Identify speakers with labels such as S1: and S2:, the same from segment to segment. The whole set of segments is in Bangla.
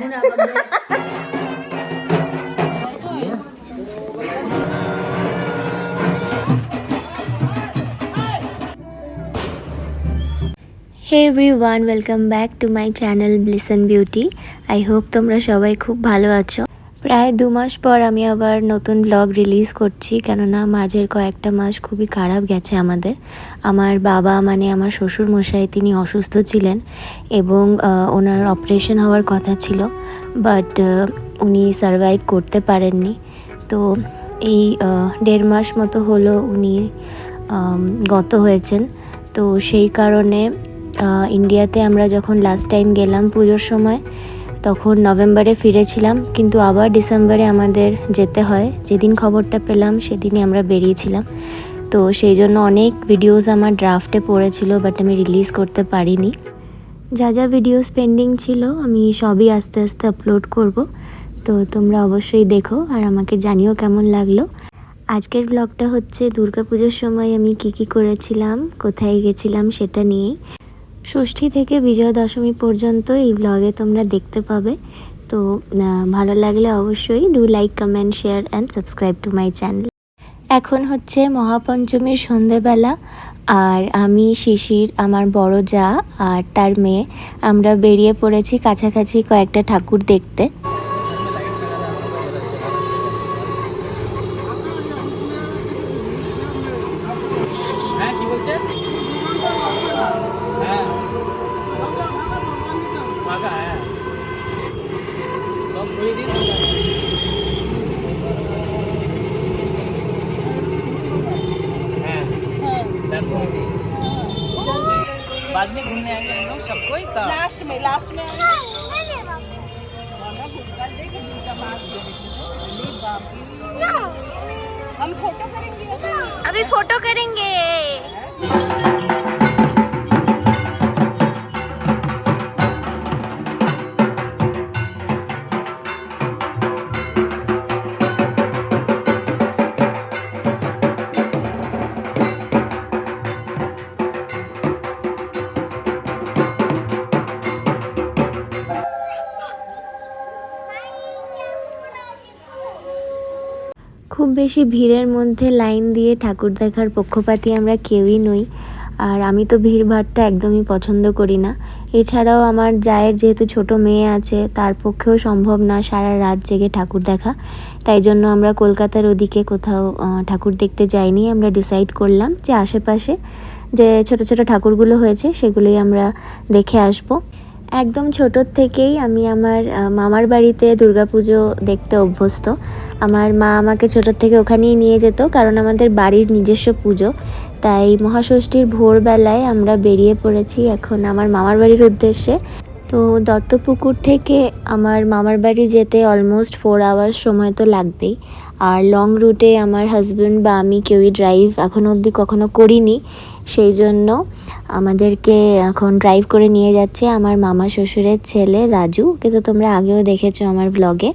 S1: এমন আনন্দে
S2: hey everyone welcome back to my channel bliss and beauty I hope তোমরা সবাই খুব ভালো আছো। প্রায় দু মাস পর আমি আবার নতুন ব্লগ রিলিজ করছি, কেননা মাঝের কয়েকটা মাস খুবই খারাপ গেছে আমাদের। আমার বাবা মানে আমার শ্বশুর মশাই তিনি অসুস্থ ছিলেন এবং ওনার অপারেশন হওয়ার কথা ছিল বাট উনি সারভাইভ করতে পারেননি। তো এই দেড় মাস মতো হলো উনি গত হয়েছেন। তো সেই কারণে ইন্ডিয়াতে আমরা যখন লাস্ট টাইম গেলাম পুজোর সময় তখন নভেম্বরে ফিরেছিলাম, কিন্তু আবার ডিসেম্বরে আমাদের যেতে হয়। যেদিন খবরটা পেলাম, সেদিনই আমরা বেরিয়েছিলাম। তো সেই জন্য অনেক ভিডিওস আমার ড্রাফটে পড়েছিল বাট আমি রিলিজ করতে পারিনি। যা যা ভিডিওস পেন্ডিং ছিল, আমি সবই আস্তে আস্তে আপলোড করব। তো তোমরা অবশ্যই দেখো আর আমাকে জানিও কেমন লাগল। আজকের ব্লগটা হচ্ছে দুর্গাপুজোর সময় আমি কি কি করেছিলাম, কোথায় গেছিলাম সেটা নিয়েই ষষ্ঠী থেকে বিজয়া দশমী পর্যন্ত এই ব্লগে তোমরা দেখতে পাবে। তো ভালো লাগলে অবশ্যই do like comment share and subscribe to my channel এখন হচ্ছে মহাপঞ্চমীর সন্ধেবেলা, আর আমি, শিশির, আমার বড় যা আর তার মেয়ে, আমরা বেরিয়ে পড়েছি কাছাকাছি কয়েকটা ঠাকুর দেখতে। বেশি ভিড়ের মধ্যে লাইন দিয়ে ঠাকুর দেখার পক্ষপাতি আমরা কেউই নই। আর আমি তো ভিড়ভাড়টা একদমই পছন্দ করি না। এছাড়াও আমার জায়ের যেহেতু ছোট মেয়ে আছে, তার পক্ষেও সম্ভব না সারা রাত জেগে ঠাকুর দেখা। তাই জন্য আমরা কলকাতার ওদিকে কোথাও ঠাকুর দেখতে যাইনি। আমরা ডিসাইড করলাম যে আশেপাশে যে ছোট ছোট ঠাকুরগুলো হয়েছে, সেগুলোই আমরা দেখে আসব। একদম ছোটোর থেকেই আমি আমার মামার বাড়িতে দুর্গাপুজো দেখতে অভ্যস্ত। আমার মা আমাকে ছোটোর থেকে ওখানেই নিয়ে যেত কারণ আমাদের বাড়ির নিজস্ব পুজো। তাই মহাষষ্ঠীর ভোরবেলায় আমরা বেরিয়ে পড়েছি এখন আমার মামার বাড়ির উদ্দেশ্যে। তো দত্তপুকুর থেকে আমার মামার বাড়ি যেতে অলমোস্ট ফোর আওয়ার্স সময় তো লাগবেই। আর লং রুটে আমার হাজব্যান্ড বা আমি কেউই ড্রাইভ এখনও অবধি কখনো করিনি। সেই জন্য আমাদেরকে এখন ড্রাইভ করে নিয়ে যাচ্ছে আমার মামা শ্বশুরের ছেলে রাজু। ওকে তো তোমরা আগেও দেখেছ আমার ব্লগে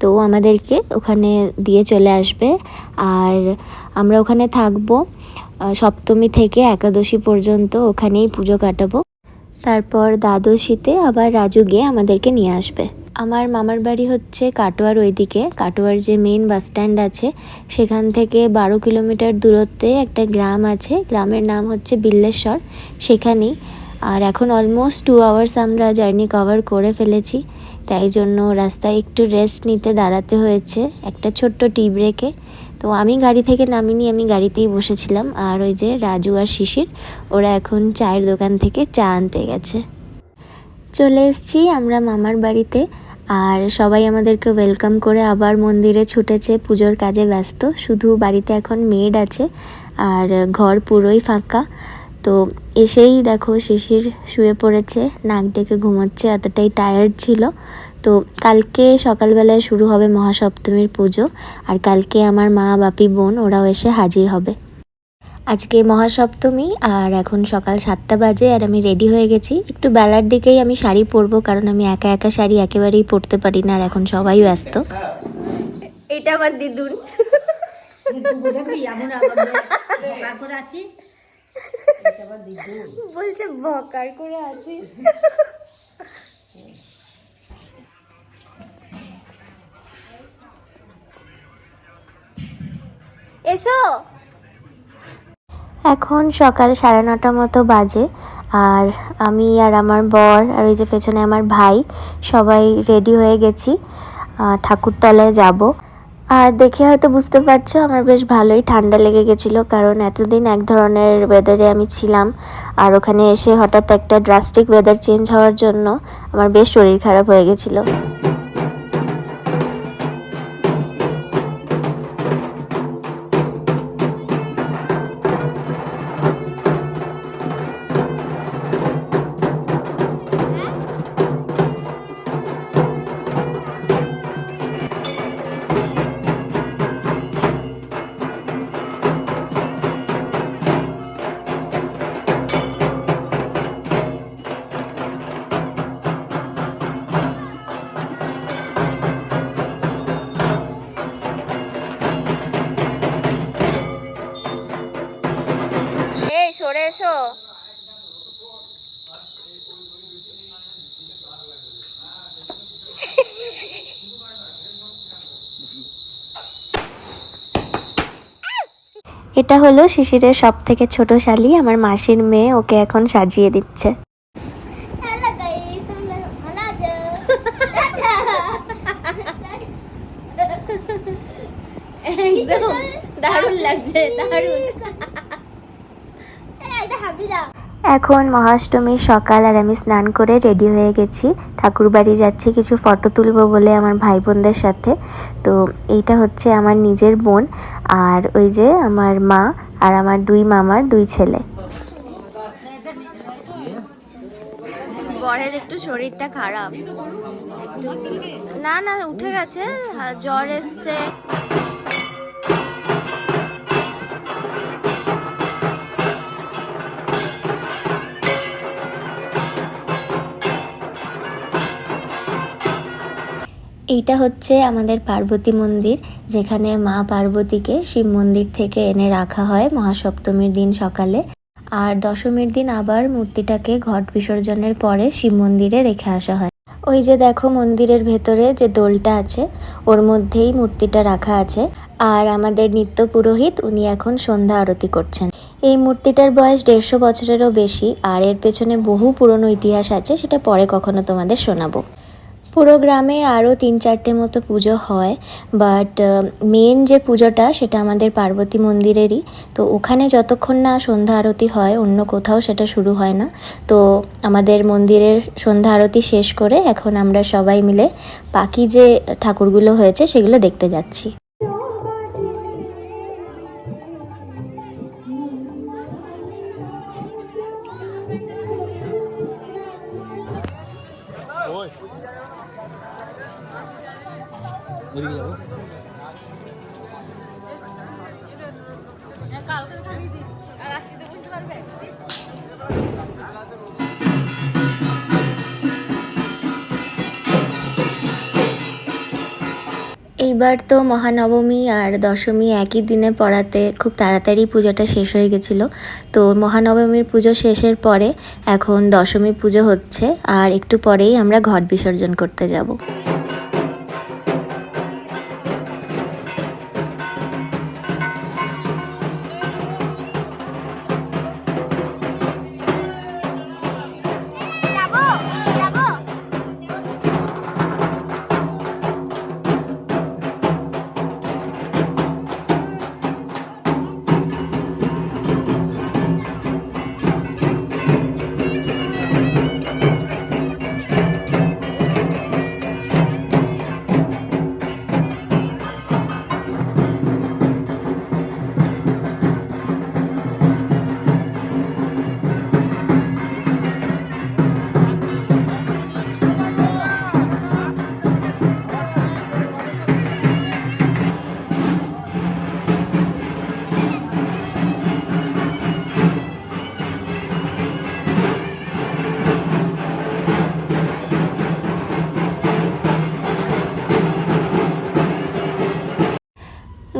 S2: তো আমাদেরকে ওখানে দিয়ে চলে আসবে। আর আমরা ওখানে থাকব সপ্তমী থেকে একাদশী পর্যন্ত ওখানেই পুজো কাটাবো। তারপর দ্বাদশীতে আবার রাজু গিয়ে আমাদেরকে নিয়ে আসবে। আমার মামার বাড়ি হচ্ছে কাটোয়ার ওইদিকে। কাটোয়ার যে মেন বাস স্ট্যান্ড আছে, সেখান থেকে বারো কিলোমিটার দূরত্বে একটা গ্রাম আছে। গ্রামের নাম হচ্ছে বিল্লেশ্বর, সেখানেই। আর এখন অলমোস্ট টু আওয়ার্স আমরা জার্নি কভার করে ফেলেছি। তাই জন্য রাস্তায় একটু রেস্ট নিতে দাঁড়াতে হয়েছে একটা ছোট্ট টি ব্রেকে তো আমি গাড়ি থেকে নামিনি, আমি গাড়িতেই বসেছিলাম। আর ওই যে রাজু আর শিশির, ওরা এখন চায়ের দোকান থেকে চা আনতে গেছে। চলে এসেছি আমরা মামার বাড়িতে। আর সবাই আমাদেরকে ওয়েলকাম করে আবার মন্দিরে ছুটেছে, পুজোর কাজে ব্যস্ত। শুধু বাড়িতে এখন মেড আছে, আর ঘর পুরোই ফাঁকা। তো এসেই দেখো শিশির শুয়ে পড়েছে, নাক ডেকে ঘুমোচ্ছে, এতটাই টায়ার্ড ছিল। তো কালকে সকালবেলায় শুরু হবে মহাসপ্তমীর পুজো, আর কালকে আমার মা, বাপি, বোন ওরাও এসে হাজির হবে। আজকে মহাসপ্তমী আর এখন সকাল সাতটা বাজে আর আমি রেডি হয়ে গেছি। একটু বেলার দিকেই আমি শাড়ি পরবো কারণ আমি একা একা শাড়ি একেবারেই পরতে পারি না আর এখন সবাই ব্যস্ত। এটা আমার দিদুন। বলছে বকার করে আছি। এসো। এখন সকাল সাড়ে নটা মতো বাজে, আর আমি আর আমার বর আর ওই যে পেছনে আমার ভাই সবাই রেডি হয়ে গেছি ঠাকুরতলায় যাব। আর দেখে হয়তো বুঝতে পারছ, আমার বেশ ভালোই ঠান্ডা লেগে গেছিল, কারণ এতদিন এক ধরনের ওয়েদারে আমি ছিলাম, আর ওখানে এসে হঠাৎ একটা ড্রাস্টিক ওয়েদার চেঞ্জ হওয়ার জন্য আমার বেশ শরীর খারাপ হয়ে গেছিল। এসো। এটা হলো শিশিরের সব থেকে ছোট শালি আমার মাসির মেয়ে ওকে এখন সাজিয়ে দিচ্ছে। দারুণ লাগছে দারুণ। এখন মহাষ্টমীর সকাল আর আমি স্নান করে রেডি হয়ে গেছি। ঠাকুর বাড়ি যাচ্ছি কিছু ফটো তুলবো বলে আমার ভাই বোনদের সাথে। তো এইটা হচ্ছে আমার নিজের বোন আর ওই যে আমার মা আর আমার দুই মামার দুই ছেলে। বরের একটু শরীরটা খারাপ। একটু না না উঠে গেছে। হ্যাঁ, জ্বর এসছে। এইটা হচ্ছে আমাদের পার্বতী মন্দির, যেখানে মা পার্বতীকে শিব মন্দির থেকে এনে রাখা হয় মহাসপ্তমীর দিন সকালে। আর দশমীর দিন আবার মূর্তিটাকে ঘট বিসর্জনের পরে শিব মন্দিরে রেখে আসা হয়। ওই যে দেখো মন্দিরের ভেতরে যে দোলটা আছে, ওর মধ্যেই মূর্তিটা রাখা আছে। আর আমাদের নিত্য পুরোহিত উনি এখন সন্ধ্যা আরতি করছেন। এই মূর্তিটার বয়স দেড়শো বছরেরও বেশি, আর এর পেছনে বহু পুরনো ইতিহাস আছে, সেটা পরে কখনো তোমাদের শোনাবো। পুরো গ্রামে আরও তিন চারটে মতো পুজো হয় বাট মেন যে পুজোটা সেটা আমাদের পার্বতী মন্দিরেরই। তো ওখানে যতক্ষণ না সন্ধ্যা আরতি হয়, অন্য কোথাও সেটা শুরু হয় না। তো আমাদের মন্দিরের সন্ধ্যা আরতি শেষ করে এখন আমরা সবাই মিলে বাকি যে ঠাকুরগুলো হয়েছে সেগুলো দেখতে যাচ্ছি। এইবার তো মহানবমী আর দশমী একই দিনে পড়াতে খুব তাড়াতাড়ি পুজোটা শেষ হয়ে গেছিল। তো মহানবমীর পুজো শেষের পরে এখন দশমী পুজো হচ্ছে আর একটু পরেই আমরা ঘট বিসর্জন করতে যাব।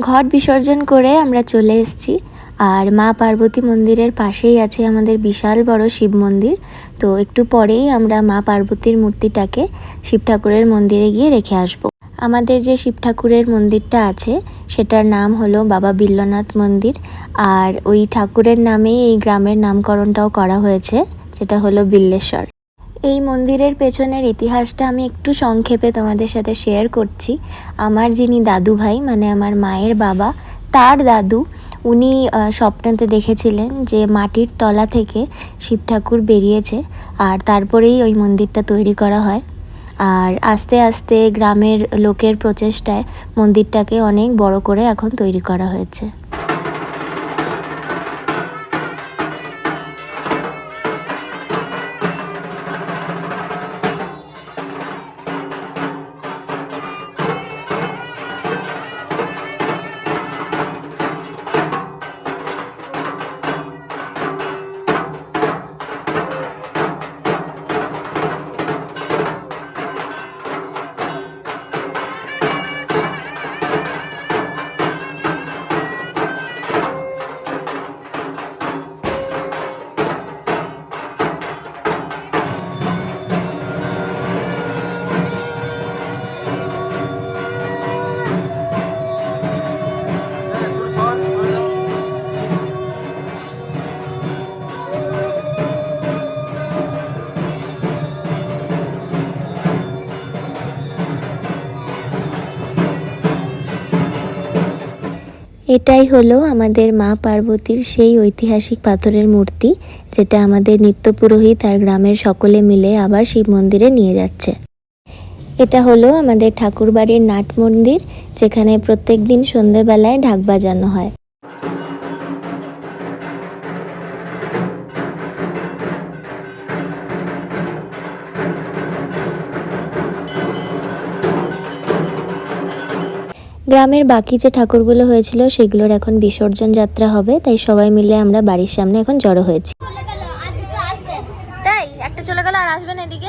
S2: ঘট বিসর্জন করে আমরা চলে এসেছি। আর মা পার্বতী মন্দিরের পাশেই আছে আমাদের বিশাল বড় শিব মন্দির। তো একটু পরেই আমরা মা পার্বতীর মূর্তিটাকে শিব ঠাকুরের মন্দিরে গিয়ে রেখে আসব। আমাদের যে শিব ঠাকুরের মন্দিরটা আছে, সেটার নাম হলো বাবা বিল্লনাথ মন্দির। আর ওই ঠাকুরের নামেই এই গ্রামের নামকরণটাও করা হয়েছে, যেটা হলো বিল্লেশ্বর। এই মন্দিরের পেছনের ইতিহাসটা আমি একটু সংক্ষেপে তোমাদের সাথে শেয়ার করছি। আমার যিনি দাদু ভাই মানে আমার মায়ের বাবা, তার দাদু, উনি স্বপ্নেতে দেখেছিলেন যে মাটির তলা থেকে শিব ঠাকুর বেরিয়েছে আর তারপরেই ওই মন্দিরটা তৈরি করা হয়। আর আস্তে আস্তে গ্রামের লোকের প্রচেষ্টায় মন্দিরটাকে অনেক বড় করে এখন তৈরি করা হয়েছে। এটাই হলো আমাদের মা পার্বতীর সেই ঐতিহাসিক পাথরের মূর্তি, যেটা আমাদের নিত্য পুরোহিত আর গ্রামের সকলে মিলে আবার শিব মন্দিরে নিয়ে যাচ্ছে। এটা হলো আমাদের ঠাকুরবাড়ির নাট মন্দির, যেখানে প্রত্যেক দিন সন্ধেবেলায় ঢাক বাজানো হয়। গ্রামের বাকি যে ঠাকুরগুলো হয়েছিল সেগুলোর এখন বিসর্জন যাত্রা হবে তাই সবাই মিলে আমরা বাড়ির সামনে এখন জড়ো হয়েছি।
S3: চলে গেল আর দুটো আসবে।
S2: তাই? একটা চলে গেল আর আসবে না এদিকে?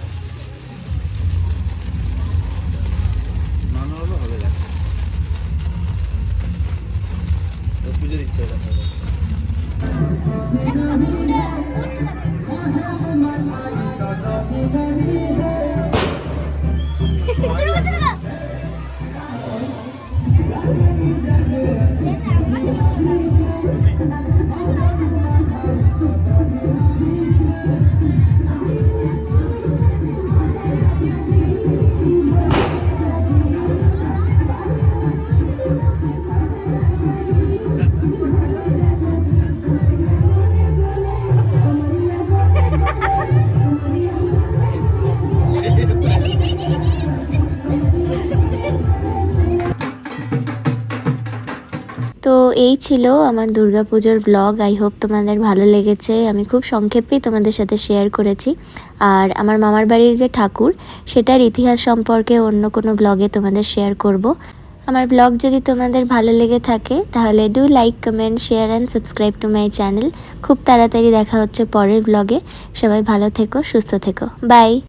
S2: তো এই ছিল আমার দুর্গাপুজোর ব্লগ আই হোপ তোমাদের ভালো লেগেছে। আমি খুব সংক্ষেপেই তোমাদের সাথে শেয়ার করেছি। আর আমার মামার বাড়ির যে ঠাকুর, সেটার ইতিহাস সম্পর্কে অন্য কোনো ব্লগে তোমাদের শেয়ার করব। আমার ব্লগ যদি তোমাদের ভালো লেগে থাকে, তাহলে do like comment share and subscribe to my channel খুব তাড়াতাড়ি দেখা হচ্ছে পরের ব্লগে সবাই ভালো থেকো, সুস্থ থেকো। বাই